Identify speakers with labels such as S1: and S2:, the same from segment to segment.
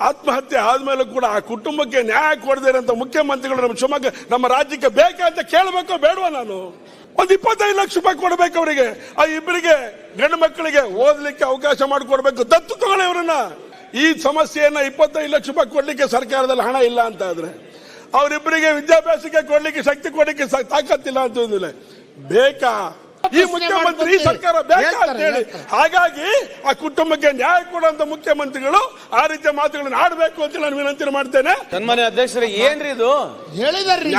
S1: ಆತ್ಮಹತ್ಯೆ ಆದ್ಮೇಲೆ ಕೂಡ ಆ ಕುಟುಂಬಕ್ಕೆ ನ್ಯಾಯ ಕೊಡದಿರಂತ ಮುಖ್ಯಮಂತ್ರಿಗಳು ನಮ್ಮ ಶಿವಮೊಗ್ಗ, ನಮ್ಮ ರಾಜ್ಯಕ್ಕೆ ಬೇಕಾ ಅಂತ ಕೇಳಬೇಕು ಬೇಡವಾ ನಾನು? ಒಂದ್ ಇಪ್ಪತ್ತೈದು ಲಕ್ಷ ರೂಪಾಯಿ ಕೊಡ್ಬೇಕು ಅವರಿಗೆ. ಆ ಇಬ್ಬರಿಗೆ ಗಂಡು ಮಕ್ಕಳಿಗೆ ಓದಲಿಕ್ಕೆ ಅವಕಾಶ ಮಾಡಿಕೊಡ್ಬೇಕು. ದತ್ತು ತಗೊಳ್ಳಿ ಅವರನ್ನ. ಈ ಸಮಸ್ಯೆಯನ್ನ ಇಪ್ಪತ್ತೈದು ಲಕ್ಷ ರೂಪಾಯಿ ಕೊಡ್ಲಿಕ್ಕೆ ಸರ್ಕಾರದಲ್ಲಿ ಹಣ ಇಲ್ಲ ಅಂತ ಆದ್ರೆ, ಅವರಿಬ್ಬರಿಗೆ ವಿದ್ಯಾಭ್ಯಾಸಕ್ಕೆ ಕೊಡ್ಲಿಕ್ಕೆ ಶಕ್ತಿ ಕೊಡ್ಲಿಕ್ಕೆ ತಾಕತ್ತಿಲ್ಲ ಅಂತ ಬೇಕಾ? ಈ ಮುಖ್ಯಮಂತ್ರಿ ಈ ಸರ್ಕಾರ ಬೇಕಾ ಅಂತ ಹೇಳಿ. ಹಾಗಾಗಿ ಆ ಕುಟುಂಬಕ್ಕೆ ನ್ಯಾಯ ಕೊಡುವಂತ ಮುಖ್ಯಮಂತ್ರಿಗಳು ಆ ರೀತಿಯ ಮಾತುಗಳನ್ನು ಆಡಬೇಕು ಅಂತ ನಾನು ವಿನಂತಿ ಮಾಡ್ತೇನೆ.
S2: ಸನ್ಮಾನ್ಯ ಅಧ್ಯಕ್ಷರೇ ಏನ್ರಿ ಇದು?
S3: ಹೇಳಿದಾರ್ರಿ.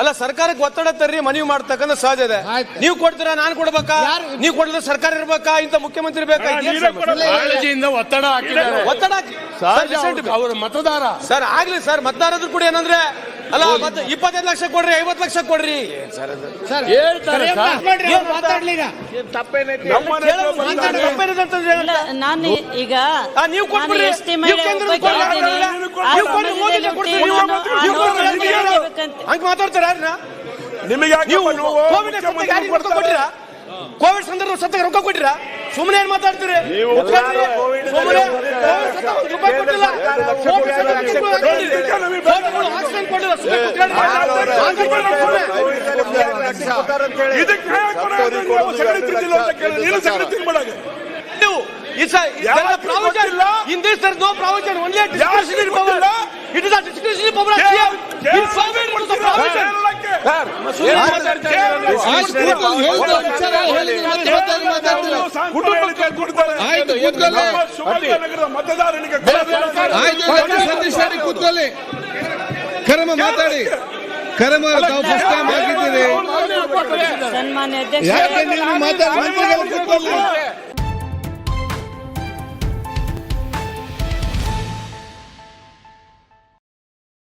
S2: ಅಲ್ಲ ಸರ್ಕಾರಕ್ಕೆ ಒತ್ತಡ ತರ್ರಿ ಮನವಿ ಮಾಡ್ತಕ್ಕಂಥ ಸಹಜ ಇದೆ. ನೀವು ಕೊಡ್ತೀರಾ ನಾನು ಕೊಡ್ಬೇಕಾ?
S3: ಯಾರು?
S2: ನೀವು ಕೊಡಿದ್ರೆ ಸರ್ಕಾರ ಇರ್ಬೇಕಾ? ಇಂತ ಮುಖ್ಯಮಂತ್ರಿ ಬೇಕಾ.
S4: ಒತ್ತಡ ಹಾಕಿದ್ದಾರೆ.
S2: ಒತ್ತಡ ಹಾಕಿ. ಸರ್,
S4: ಅವ್ರ ಮತದಾರ.
S2: ಸರ್ ಆಗ್ಲಿ ಸರ್ ಮತದಾರದ್ರು ಕೂಡ ಏನಂದ್ರೆ ಅಲ್ಲ ಮತ್ತೆ ಇಪ್ಪತ್ತೈದು ಲಕ್ಷ ಕೊಡ್ರಿ ಐವತ್ತು ಲಕ್ಷ ಕೊಡ್ರಿ. ಏನ್ ಸರ್ ಅದು?
S3: ಸರ್
S4: ಹೇಳ್ತಾರೆ
S5: ನಾನು ಈಗ
S2: ಆ, ನೀವು ನಿಮಗೆ ಮಾತಾಡ್ತಾರ
S1: ನಿಮಗೆ
S2: ನೀವು ಕೋವಿಡ್? ಕೊಟ್ಟಿರಾ ಕೋವಿಡ್ ಸಂದರ್ಭ ಸತ್ತಕ್ಕೆ ರೊಕ್ಕ ಕೊಟ್ಟಿರಾ ಸುಮ್ಮನೆ ಏನ್ ಮಾತಾಡ್ತೀರಿ?
S1: ನೀವು
S2: ಕುತ್ಕೊಳ್ರಿ.
S1: ಕೋವಿಡ್
S2: ಸುಮ್ಮನೆ ನೋ ಸತ್ತ ಒಂದ್ ರೂಪಾಯಿ
S1: ಮತದಾರನಿಗೆ
S3: ಆಯ್ತು ಆಯ್ತು, ಸತೀಶ್ ಸರಿ ಕೂತ್ಕೊಳ್ಳಿ. ಕರಮ ಮಾತಾಡಿ. ಕರಮ ತಾವು ಫಸ್ಟ್ ಟೈಮ್ ಆಗಿದ್ದೀರಿ
S5: ಸನ್ಮಾನ್ಯ ಅಧ್ಯಕ್ಷ
S3: ಯಾಕೆ ನೀವು ಮಾತಾಡಿ ಕೂತ್ಕೊಳ್ಳಿ.